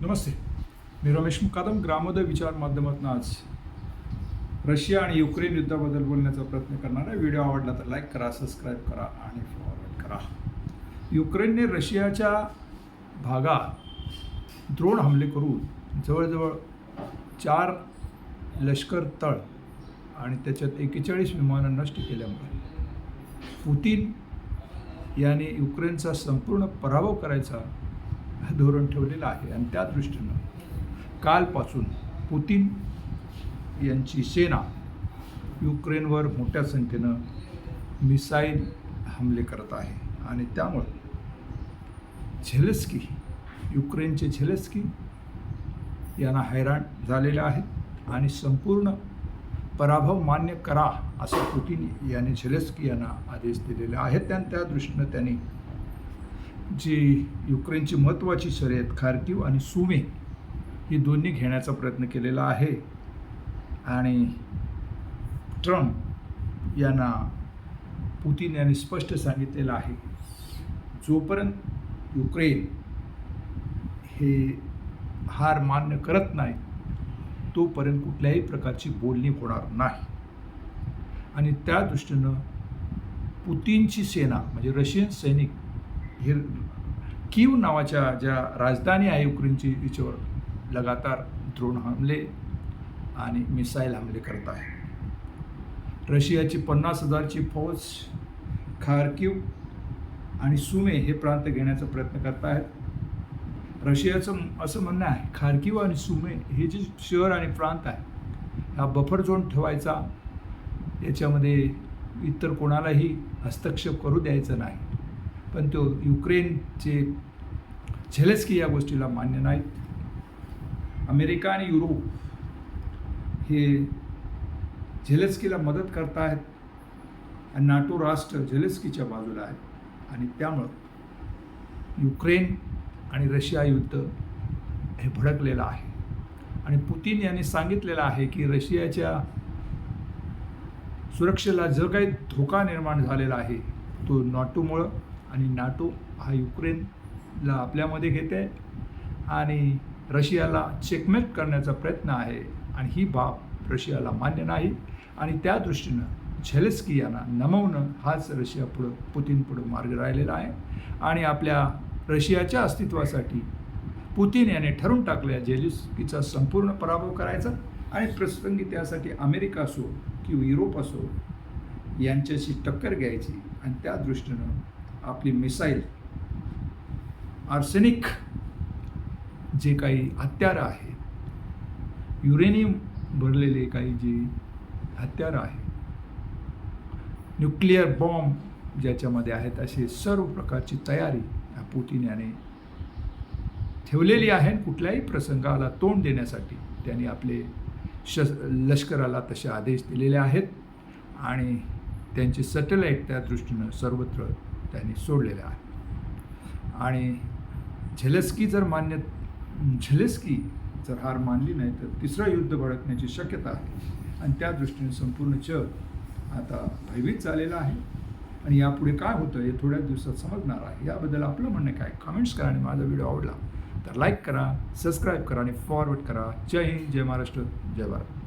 नमस्ते. मी रमेश मुकादम ग्रामोदय विचार माध्यमातून आज रशिया आणि युक्रेन युद्धाबद्दल बोलण्याचा प्रयत्न करणार आहे. व्हिडिओ आवडला तर लाईक करा सबस्क्राईब करा आणि फॉरवर्ड करा. युक्रेनने रशियाच्या भागात द्रोण हमले करून जवळजवळ चार लष्कर तळ आणि त्याच्यात एकेचाळीस विमानं नष्ट केल्यामुळे पुतीन याने युक्रेनचा संपूर्ण पराभव करायचा धोरण ठेवलेलं आहे आणि त्या दृष्टीनं कालपासून पुतीन यांची सेना युक्रेनवर मोठ्या संख्येनं मिसाईल हमले करत आहे. आणि त्यामुळं झेलेस्की युक्रेनचे झेलेस्की यांना हैराण झालेले आहेत. आणि संपूर्ण पराभव मान्य करा असं पुतीन यांनी झेलेस्की यांना आदेश दिलेले आहेत. आणि त्या दृष्टीनं त्यांनी जी युक्रेनची महत्त्वाची शर्यत खार्किव आणि सुमे ही दोन्ही घेण्याचा प्रयत्न केलेला आहे. आणि ट्रम्प यांना पुतीन यांनी स्पष्ट सांगितलेलं आहे जोपर्यंत युक्रेन हे हार मान्य करत नाही तोपर्यंत कुठल्याही प्रकारची बोलणी होणार नाही. आणि त्या दृष्टीनं पुतीनची सेना म्हणजे रशियन सैनिक हे कीव नावाच्या ज्या राजधानी आहे युक्रेनची तिच्यावर लगातार द्रोण हमले आणि मिसाईल हमले करत आहे. रशियाची पन्नास हजारची फौज खारकीव आणि सुमे हे प्रांत घेण्याचा प्रयत्न करत आहेत. रशियाचं असं म्हणणं आहे खारकिव आणि सुमे हे जे शहर आणि प्रांत आहे हा बफर झोन ठेवायचा याच्यामध्ये इतर कोणालाही हस्तक्षेप करू द्यायचा नाही. पण तो युक्रेनचे झेलेस्की या गोष्टीला मान्य नाहीत अमेरिका आणि युरोप हे झेलेस्कीला मदत करत आहेत आणि नाटो राष्ट्र झेलेस्कीच्या बाजूला आहेत. आणि त्यामुळं युक्रेन आणि रशिया युद्ध हे भडकलेलं आहे. आणि पुतीन यांनी सांगितलेलं आहे की रशियाच्या सुरक्षेला जो काही धोका निर्माण झालेला आहे तो नाटोमुळं आणि नाटो हा युक्रेनला आपल्यामध्ये घेते आणि रशियाला चेकमेट करण्याचा प्रयत्न आहे. आणि ही बाब रशियाला मान्य नाही. आणि त्या दृष्टीनं झेलेस्की यांना नमवणं हाच रशिया पुढं पुतीन पुढं मार्ग राहिलेला आहे. आणि आपल्या रशियाच्या अस्तित्वासाठी पुतीन याने ठरवून टाकल्या झेलेस्कीचा संपूर्ण पराभव करायचा आणि प्रसंगी त्यासाठी अमेरिका असो किंवा युरोप असो यांच्याशी टक्कर घ्यायची. आणि त्या दृष्टीनं आपली मिसाईल आर्सेनिक जे काही हत्यारं आहे युरेनियम भरलेले काही जी हत्यारं आहे न्यूक्लिअर बॉम्ब ज्याच्यामध्ये आहेत असे सर्व प्रकारची तयारी ह्या पुतीन याने ठेवलेली आहे. कुठल्याही प्रसंगाला तोंड देण्यासाठी त्यांनी आपले श लष्कराला तसे आदेश दिलेले आहेत. आणि त्यांचे सॅटेलाईट त्या दृष्टीनं सर्वत्र त्यांनी सोडलेल्या आहेत. आणि झेलेस्की जर मान्य झेलेस्की जर हार मानली नाही तर तिसरं युद्ध भडकण्याची शक्यता आहे. आणि त्या दृष्टीने संपूर्ण जग आता भयभीत झालेलं आहे. आणि यापुढे काय होतं हे थोड्या दिवसात समजणार आहे. याबद्दल आपलं म्हणणं काय? कमेंट्स करा आणि माझा व्हिडिओ आवडला तर लाईक करा सबस्क्राईब करा आणि फॉरवर्ड करा. जय हिंद जय महाराष्ट्र जय भारत.